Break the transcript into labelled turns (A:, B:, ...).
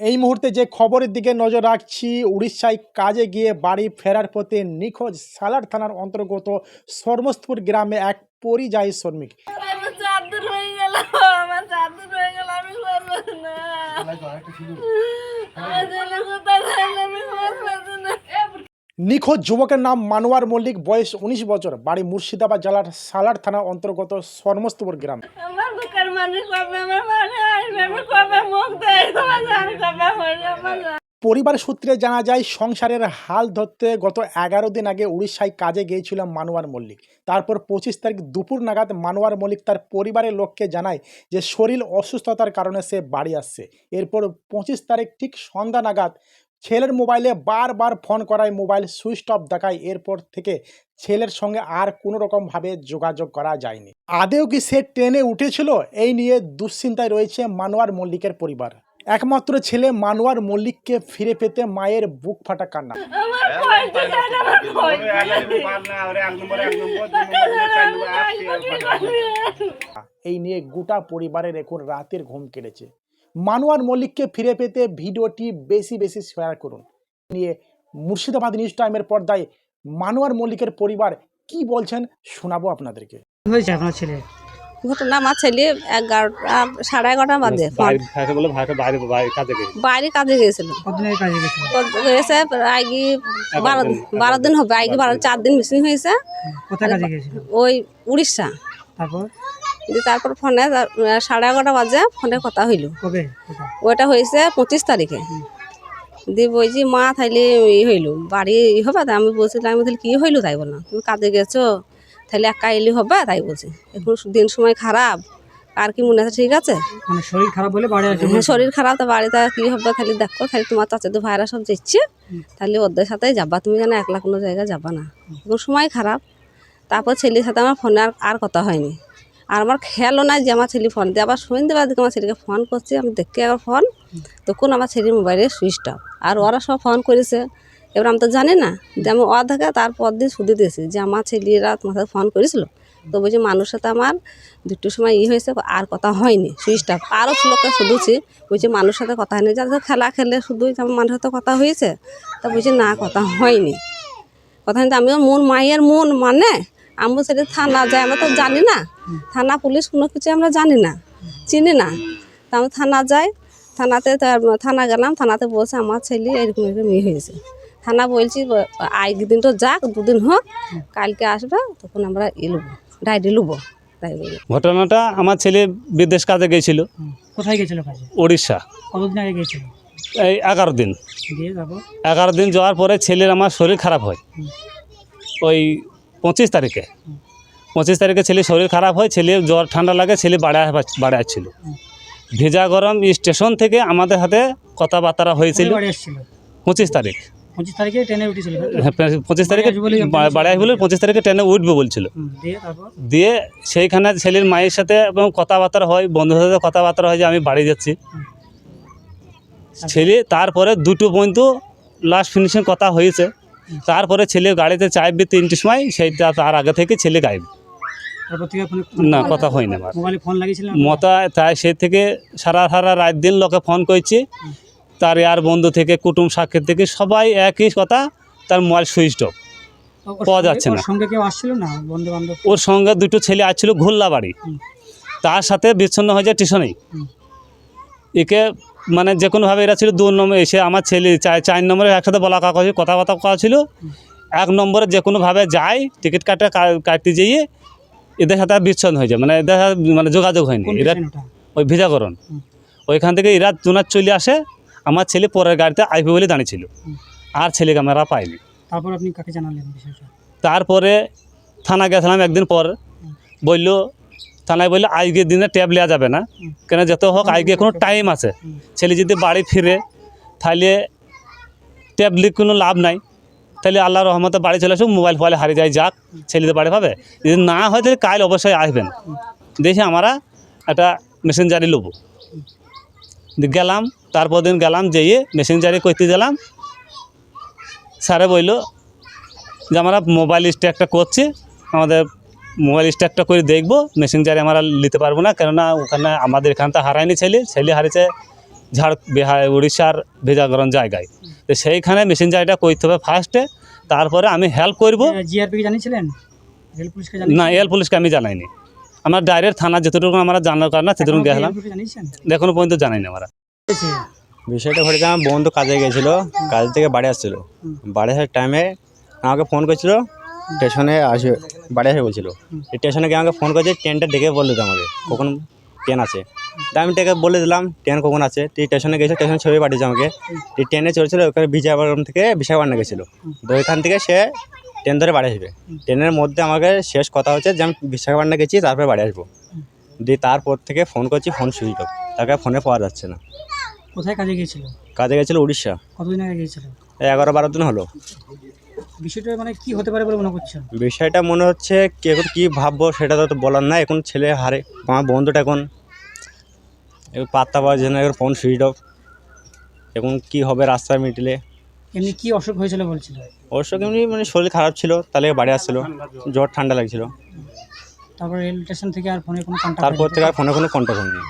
A: এই মুহূর্তে যে খবরের দিকে নজর রাখছি উড়িষ্যায় কাজে গিয়ে বাড়ি ফেরার পথে নিখোঁজ সালার থানার অন্তর্গত শর্মস্তপুর গ্রামে এক পরিযায়ী শ্রমিক।
B: আমার চার দিন হয়ে গেল আমার চার দিন হয়ে গেল আমি করব না আমার ছেলে কোথায় থাকলে আমি করব না
A: নিখোঁজ যুবকের নাম মানোয়ার মল্লিক বয়স উনিশ বছর। বাড়ি মুর্শিদাবাদ জেলার সালার থানা অন্তর্গত সর্মস্তপুর গ্রাম। পরিবার সূত্রে জানা যায় সংসারের হাল ধরতে গত এগারো দিন আগে উড়িষ্যায় কাজে গিয়েছিল মানোয়ার মল্লিক। তারপর পঁচিশ তারিখ দুপুর নাগাদ মানোয়ার মল্লিক তার পরিবারের লোককে জানায় যে শরীর অসুস্থতার কারণে সে বাড়ি আসছে। এরপর পঁচিশ তারিখ ঠিক সন্ধ্যা নাগাদ ছেলের মোবাইলে বারবার ফোন করায় মোবাইল সুইচ অফ দেখায় এরপর থেকে ছেলের সঙ্গে আর কোনো রকমভাবে যোগাযোগ করা যায়নি। আদেও কি সে ট্রেনে উঠেছিল? এই নিয়ে দুশ্চিন্তায় রয়েছে মানোয়ার মল্লিকের পরিবার। একমাত্র ছেলে মানোয়ার মল্লিককে ফিরে পেতে মায়ের বুক ফাটা কান্না। এই নিয়ে গোটা পরিবারের এখন রাতের ঘুম কেটেছে মানোয়ার মল্লিককে ফিরে পেতে ভিডিওটি বেশি বেশি শেয়ার করুন। নিয়ে মুর্শিদাবাদ নিউজ টাইমের পর্দায় মানোয়ার মল্লিকের পরিবার কি বলছেন শোনাবো আপনাদেরকে।
C: হয়েছে আপনার ছেলে?
D: ঘটনা আমার ছেলে এগারোটা সাড়ে এগারোটা বাজে
E: বাইরে কাজে
D: গিয়েছিল
C: আগে
D: বারো বারো দিন হবে আগে বারো চার দিন মিসিং হয়েছে। ওই উড়িষ্যা।
C: তারপর?
D: দিয়ে তারপর ফোনে সাড়ে এগারোটা বাজে ফোনে কথা হইল। ওটা হয়েছে পঁচিশ তারিখে। দিয়ে বলছি মা তাইলে ই হইল বাড়ি ই হবে? তাই আমি বলছিলাম আমি তাহলে কী হইল তাই বললাম তুমি কাজে গেছো তাহলে একা এলি হবে? তাই বলছি। এখন দিন সময় খারাপ আর কি মনে আছে ঠিক আছে?
C: মানে শরীর খারাপ বলে বাড়ি আসে
D: হ্যাঁ, শরীর খারাপ তো বাড়িতে কি হবে? তাহলে দেখো তাহলে তোমার চাচাতো ভাইরা সব যাচ্ছে। তাহলে ওদের সাথে যাবা। তুমি যেন একলা কোনো জায়গায় যাবা না। এখন সময় খারাপ। তারপর ছেলের সাথে আমার ফোনে আর আর কথা হয়নি। আর আমার খেয়ালও নাই যে আমার ছেলে ফোন দিয়ে। আবার সন্ধ্যেবেলা দিকে আমার ছেলেকে ফোন করছি, আমি দেখি আবার ফোন তখন আমার ছেলের মোবাইলে সুইচ অফ আর ওরা সব ফোন করেছে। এবার আমি তো জানি না যে আমি থেকে তারপর দিয়ে শুধু দিয়েছি যে আমার ছেলেরা তোমার সাথে ফোন করেছিল। তো বলছি মানুষের সাথে আমার দুটোর সময় ই হয়েছে, আর কথা হয়নি সুইচ অফ আরও লোককে শুধুছি, বলছি মানুষের সাথে কথা হয়নি। যাদের খেলা খেলে শুধু যেমন মানুষের সাথে কথা হয়েছে, তা বলছি না, কথা হয়নি। কথা হয়নি আমিও মন, মায়ের মন মানে আমি সেটা থানা যায় আমরা তো জানি না। থানা পুলিশ কোনো কিছু আমরা জানি না চিনি না। তা আমি থানা যাই থানাতে থানা গেলাম থানাতে বলছে আমার ছেলে এরকম এরকম ইয়ে হয়েছে। থানা বলছি আজ দিন তো যাক দুদিন হোক কালকে আসবে তখন আমরা ই লুবো ডায়েরি তাই বলি
E: ঘটনাটা আমার ছেলে বিদেশ কাজে গেছিল।
C: কোথায় গেছিল কাজে?
E: উড়িষ্যা
C: কতদিন আগে গেছিল?
E: এই এগারো দিন। এগারো দিন যাওয়ার পরে ছেলের আমার শরীর খারাপ হয়। ওই পঁচিশ তারিখে। পঁচিশ তারিখে ছেলে শরীর খারাপ হয় ছেলে জ্বর ঠান্ডা লাগে ছেলে বাড়ি বাড়ি আসছিল ভেজা গরম স্টেশন থেকে আমাদের হাতে কথাবার্তা হয়েছিল। পঁচিশ তারিখ।
C: পঁচিশ তারিখে ট্রেনে উঠেছিল।
E: হ্যাঁ, পঁচিশ তারিখে
C: আসবে বলে
E: পঁচিশ তারিখে ট্রেনে উঠবে বলছিল।
C: দিয়ে
E: দিয়ে সেইখানে ছেলের মায়ের সাথে এবং কথাবার্তা হয় বন্ধুদের সাথে কথাবার্তা হয় যে আমি বাড়ি যাচ্ছি। ছেলে তারপরে দুটো পর্যন্ত লাস্ট ফিনিশিং কথা হয়েছে। তারপরে ছেলে গাড়িতে চাইবে তিনটের সময় সেইটা তার আগে থেকে ছেলে গাইবে। না কথা
C: হয় লাগিয়েছিলাম
E: মতা তাই সে থেকে সারা সারা রাত দিন লোকে ফোন করছে। তার আর বন্ধু থেকে কুটুম সাক্ষের থেকে সবাই একই কথা তার মোবাইল সুইচ অফ পাওয়া যাচ্ছে না।
C: না
E: ওর সঙ্গে দুটো ছেলে আসছিল ঘুল্লা বাড়ি তার সাথে বিচ্ছন্ন হয়ে যায় টিউশনেই একে মানে যে কোনোভাবে এরা ছিল দু নম্বর এসে আমার ছেলে চার চার নম্বরে একসাথে বলা কাকা হয়েছে কথাবার্তা করা ছিল। এক নম্বরে যে কোনোভাবে যায় টিকিট কাটা কাটতে যেয়ে এদের সাথে আর বিচ্ছন্ন হয়ে যায়। মানে এদের সাথে মানে যোগাযোগ হয়নি। এরা ওই ভিজাকরণ ওইখান থেকে এরা জোনার চলে আসে। আমার ছেলে পরের গাড়িতে আইবে বলে দাঁড়িয়েছিল। আর ছেলেকে আমরা পাইনি
C: তারপর আপনি কাকে জানালেন
E: তারপরে থানা গেছিলাম একদিন পর। বলল থানায় বলল, আজকের দিনে ট্যাব নেওয়া যাবে না। কেন যত হোক, আজকে কোনো টাইম আছে। ছেলে যদি বাড়ি ফিরে, তাহলে ট্যাব লিখ কোনো লাভ নাই। তাহলে আল্লাহ রহমতে বাড়ি চলে আসুক মোবাইল ফোবাইল হারিয়ে যায়, যাক, ছেলে তো বাড়ি পাবে যদি না হয়, তাহলে কাল অবশ্যই আসবেন। দেখি আমরা একটা মেসেঞ্জারি নেব গেলাম, তারপর দিন গেলাম, যেয়ে মেসেঞ্জারি করতে গেলাম। স্যারে বলল যে, আমরা মোবাইল স্ট্যাকটা করছি। আমাদের মোবাইল স্ট্যাকটা করে দেখব মেসেঞ্জারে আমরা নিতে পারব না কেননা ওখানে আমাদের এখানটা হারায়নি ছেলে ছেলে হারিয়েছে ঝাড় বিহার উড়িষ্যার ভেজাগরণ জায়গায়। তো সেইখানে মেশিন জায়গাটা করতে হবে ফার্স্টে তারপরে আমি হেল্প করব।
C: জিআরপিকে জানিয়েছিলেন?
E: না এল পুলিশকে আমি জানাইনি। আমার ডাইরেক্ট থানা যতটুকু আমরা জানার কারণে ততটুকু
C: এখনও কি
E: গেলাম এখনও পর্যন্ত জানাইনি আমরা।
F: বিষয়টা ঘটেছে আমার বন্ধু কাজে গেছিল কাজ থেকে বাড়ি আসছিল। বাড়ি আসার টাইমে আমাকে ফোন করেছিল স্টেশনে আসবে বাড়ি আসবে বলছিল। স্টেশনে গিয়ে আমাকে ফোন করেছে ট্রেনটা ডেকে বলে দিত আমাকে কখন ট্রেন আছে। তা আমি ডেকে বলে দিলাম ট্রেন কখন আছে। তুই স্টেশনে গেছিল স্টেশনে ছবি পাঠিয়েছে আমাকে। তুই ট্রেনে চলছিল ওখানে বিজয়বাড়ি থেকে বিশাখাপাটনা গেছিল। তো ওইখান থেকে সে ট্রেন ধরে বাড়ি আসবে। ট্রেনের মধ্যে আমাকে শেষ কথা হচ্ছে যে আমি বিশাখাপাটনা গেছি তারপরে বাড়ি আসব। দিয়ে তারপর থেকে ফোন করছি ফোন সুইচ অফ তাকে ফোনে পাওয়া যাচ্ছে না।
C: কোথায় কাজে গিয়েছিল?
F: কাজে গেছিল উড়িষ্যা।
C: কতদিন আগে গিয়েছিল?
F: এগারো বারো দিন হলো।
C: বিষয়টা মানে কি হতে পারে বলে মনে করছেন
F: বিষয়টা মনে হচ্ছে কি এখন কী ভাববো সেটা তো বলার না এখন ছেলে হারে আমার বন্ধুটা এখন। এখন পাত্তা পাওয়া যায় না এখন ফোন সুইচ অফ এখন কী হবে রাস্তায় মিটলে।
C: এমনি কি অসুখ হয়েছিল বলছিল?
F: অবশ্য এমনি মানে শরীর খারাপ ছিল তাহলে বাড়ি আসছিল। জ্বর ঠান্ডা লাগছিল।
C: তারপর রেল স্টেশন থেকে আর ফোনে কোনো কন্ট্যাক্ট
F: তারপর থেকে আর ফোনে কোনো কন্ট্যাক্ট হয়নি।